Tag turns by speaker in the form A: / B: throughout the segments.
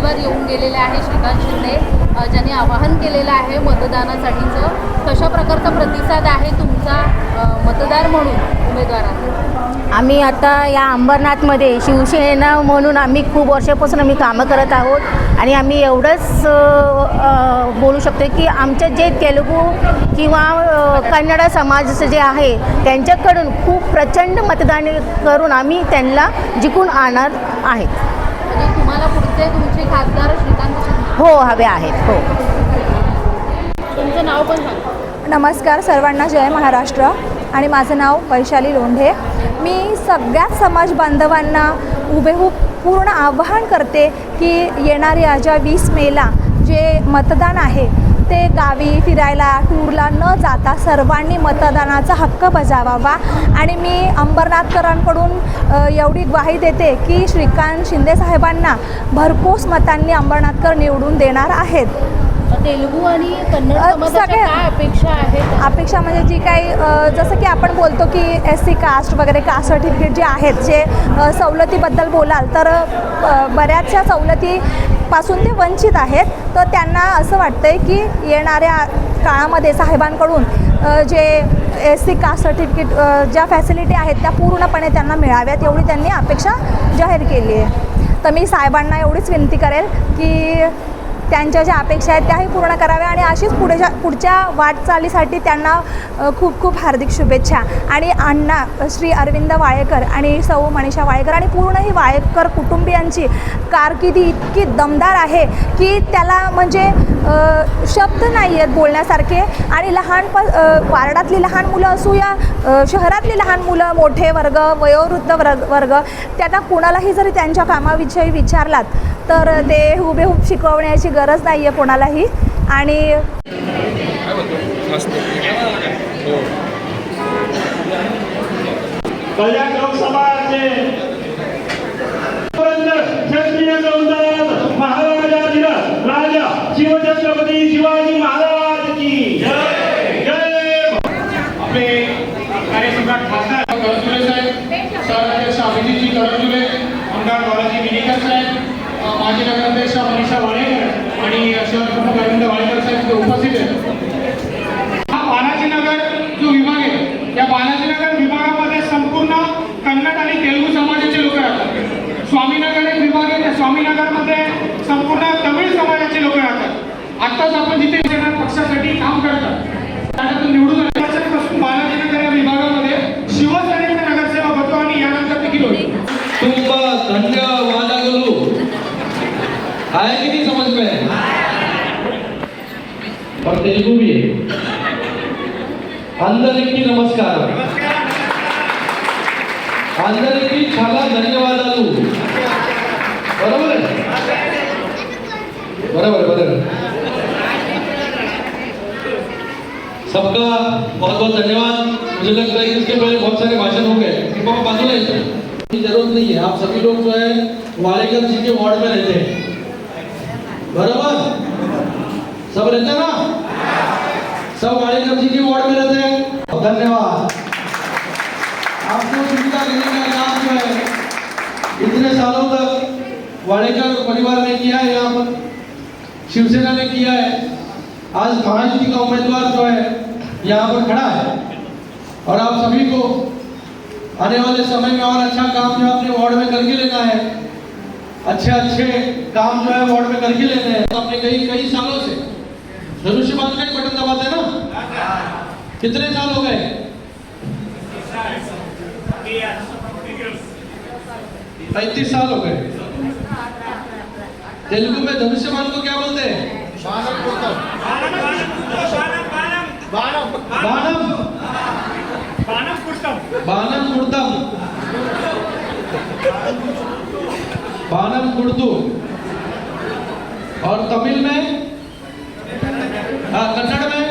A: उमेदवार येऊन गेलेले आहे श्रीकांत शिंदे. ज्यांनी आवाहन केलेलं आहे मतदानासाठीचं. कशा प्रकारचा प्रतिसाद आहे तुमचा मतदार म्हणून उमेदवारांना?
B: आम्ही आता या अंबरनाथमध्ये शिवसेना म्हणून आम्ही खूप वर्षापासून आम्ही कामं करत आहोत. आणि आम्ही एवढंच बोलू शकतो की आमच्या जे तेलुगू किंवा कन्नड समाज जे आहे त्यांच्याकडून खूप प्रचंड मतदान करून आम्ही त्यांना जिंकून आणणार आहेत.
A: तुम्हाला पुढचे तुमचे खासदार श्रीकांत शिंदे
B: हो हवे आहेत. हो.
A: तुमचं नाव पण सांगा?
C: नमस्कार सर्वांना जय महाराष्ट्र. आणि माझं नाव वैशाली लोंढे. मी सगळ्या समाज बांधवांना हुबेहूब पूर्ण आवाहन करते की येणाऱ्या ज्या वीस मेला जे मतदान आहे ते गावी फिरायला टूरला न जाता सर्वांनी मतदानाचा हक्क बजावावा. आणि मी अंबरनाथकरांकडून एवढी ग्वाही देते की श्रीकांत शिंदे साहेबांना भरघोस मतांनी अंबरनाथकर निवडून देणार आहेत.
A: तेलुगू आणि कन्नड
C: सगळ्या-
A: काय अपेक्षा आहेत?
C: अपेक्षा म्हणजे जी काही जसं की आपण बोलतो की एस सी कास्ट वगैरे कास्ट सर्टिफिकेट जे आहेत जे सवलतीबद्दल बोलाल तर बऱ्याचशा सवलतीपासून ते वंचित आहेत. तर त्यांना असं वाटतं आहे की येणाऱ्या काळामध्ये साहेबांकडून जे एस सी कास्ट सर्टिफिकेट ज्या फॅसिलिटी आहेत त्या पूर्णपणे त्यांना मिळाव्यात एवढी त्यांनी अपेक्षा जाहीर केली आहे. तर मी साहेबांना एवढीच विनंती करेल की त्यांच्या ज्या अपेक्षा आहेत त्याही पूर्ण कराव्या आणि अशीच पुढेच्या पुढच्या वाटचालीसाठी त्यांना खूप खूप हार्दिक शुभेच्छा. आणि अण्णा श्री अरविंद वाळेकर आणि सौ मनीषा वाळेकर आणि पूर्ण ही वाळेकर कुटुंबियांची कारकिर्दी इतकी दमदार आहे की त्याला म्हणजे शब्द नाही आहेत बोलण्यासारखे. आणि लहान प वार्डातली लहान मुलं असू या शहरातली लहान मुलं मोठे वर्ग वयोवृद्ध वर्ग वर्ग त्यांना कोणालाही जरी त्यांच्या कामाविषयी विचारलात तर ते हुबेहूब शिकवण्याची गरज नाही आहे कोणालाही. आणि
D: कल्याण क्षत्रिय गौंदास राजा शिवछत्रपती शिवाजी महाराज की जय!
E: आपले कार्यसम्राट खासदार करजुले साहेब शहराध्यक्ष अभिजितजी करजुले आमदार बालाजी साहेब माजी नगराध्यक्ष मनीषा वाडेकर आणि शहर प्रमुख अरविंद वाडेकर साहेब उपस्थित आहेत हा बालाजीनगर जो विभाग आहे या बालाजीनगर विभागामध्ये संपूर्ण कन्नड आणि तेलुगू समाजाचे लोक राहतात स्वामीनगर एक विभाग आहे त्या स्वामीनगरमध्ये संपूर्ण तमिळ समाजाचे लोक राहतात आत्ताच आपण जिथे शिवसेना पक्षासाठी काम करतात त्याच्यातून निवडून आले. वर्षांपासून बालाजीनगर या विभागामध्ये शिवसेनेचे नगरसेवक होतो आणि यानंतर देखील होईल
F: ತುಂಬಾ ಧನ್ಯವಾದಗಳು आया कि नहीं समझ में और तेलुगु भी है అందరికీ నమస్కారం అందరికీ చాలా ధన్యవాదాలు बरोबर है बरोबर बरोबर। सबका बहुत बहुत धन्यवाद। मुझे लगता है कि इसके पहले बहुत सारे भाषण हो गए ज़रूरत नहीं है। आप सभी लोग जो है वालेकर जी के वार्ड में रहते हैं। बराबर? सब रहते हैं ना? सब वालेकर जी के वार्ड में रहते हैं। धन्यवाद। आपको सुविधा देने का काम जो है, इतने सालों तक वालेकर परिवार ने किया है यहाँ पर। शिवसेना ने किया है। आज महायुति का उम्मीदवार जो है, यहाँ पर खड़ा है। और आप सभी को आने वाले समय में और अच्छा काम जो अपने वार्ड में करके लेना है, अच्छे अच्छे काम जो है वार्ड में करके लेने हैं। अपने कई कई सालों से धनुष्य बाँध का बटन दबाते ना? कितने साल हो गए? पैंतीस साल हो गए। तेलुगु में धनुष्य बाँध को क्या बोलते हैं? बाणम बाणम कुर्तम बाणम कुर्तु और तमिल में? हाँ कन्नड़ में?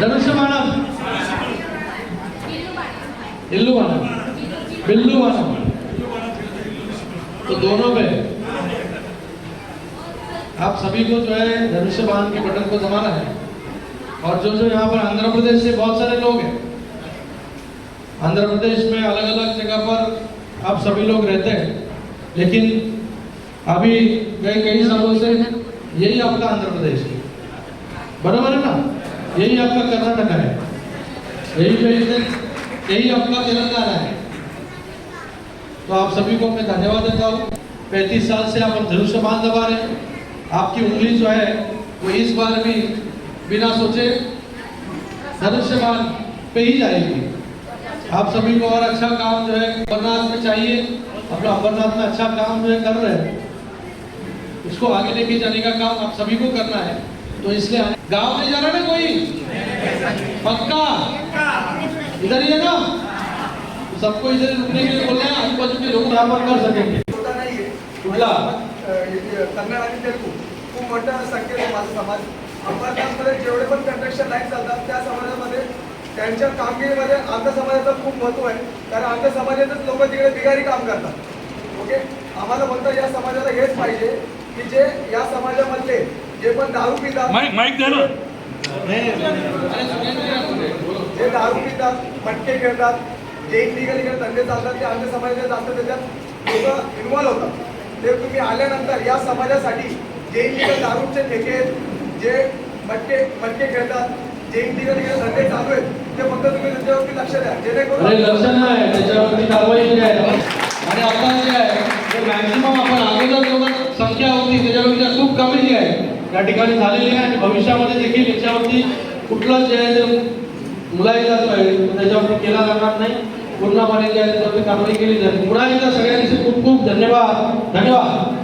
F: धनुष्य बाणम इल्लू बाणम बिल्लू बाणम तो दोनों पे आप सभी को जो है धनुष्य बाण के बटन को दबाना है। और जो जो यहाँ पर आंध्र प्रदेश से बहुत सारे लोग हैं। आंध्र प्रदेश में अलग अलग जगह पर आप सभी लोग रहते हैं। लेकिन अभी गए कई सालों से यही आपका आंध्र प्रदेश है। बराबर है ना? यही आपका कर्नाटक है। यही यही आपका तेलंगाना है। तो आप सभी को मैं धन्यवाद देता हूँ। पैंतीस साल से आप धनुष्यमान दबा रहे आपकी उंगली जो है, वो इस बार भी बिना सोचे धनुष्यमान पे ही जाएगी। आप सभी को और अच्छा काम जो है, अमरनाथ में चाहिए। अपना अमरनाथ में अच्छा काम जो है कर रहे हैं। उसको आगे लेके जाने का काम आप सभी को करना है। तो इसलिए गाँव में जाना ना कोई? पक्का? इधर ही है ना? सबको इधर रुकने के लिए बोल रहे हैं आजू बाजू के लोग यहाँ पर कर सकेंगे।
G: होता नाहीये
F: कुठला
G: कन्नड आणि तेलुगू खूप मोठ्या संख्येने माझा समाज। अंबरनाथमध्ये जेवढे पण कंस्ट्रक्शन लाईन चालतात त्या समाजामध्ये त्यांच्या कामगिरीमध्ये आमच्या समाजाचं खूप महत्त्व आहे. कारण आमच्या समाजातच लोक तिकडे बिगारी काम करतात. ओके? आम्हाला फक्त या समाजाला हेच पाहिजे की जे या समाजामधले जे पण दारू पितात
D: माईक द्या ना.
G: जे दारू पितात मटके खेळतात जे इलिगल इकडे धंदे चालतात ते आमच्या समाजाचे जास्त त्याच्यात लोक इन्व्हॉल्व होतात. ते तुम्ही आल्यानंतर या समाजासाठी जे इलिगल दारूचे ठेके जे मटके मटके खेळतात जे इलिगल इकडे धंदे चालू आहेत ते फक्त तुम्ही त्याच्यावरती लक्ष द्या. जेणेकरून
F: लक्ष नाही त्याच्यावरती कारवाई आहे. आणि आता जे आहे ते मॅक्झिमम आपण अगोदर जेवढं संख्या होती त्याच्यापेक्षा खूप कमी जी आहे. या ठिकाणी झालेली आहे आणि भविष्यामध्ये देखील याच्यावरती कुठलंच जे आहे ते मुलायचा जो आहे त्याच्यावरती केला जाणार नाही. पूर्णपणे जे आहे कारवाई केली जाते. पुन्हा सगळ्यांचे खूप खूप धन्यवाद. धन्यवाद.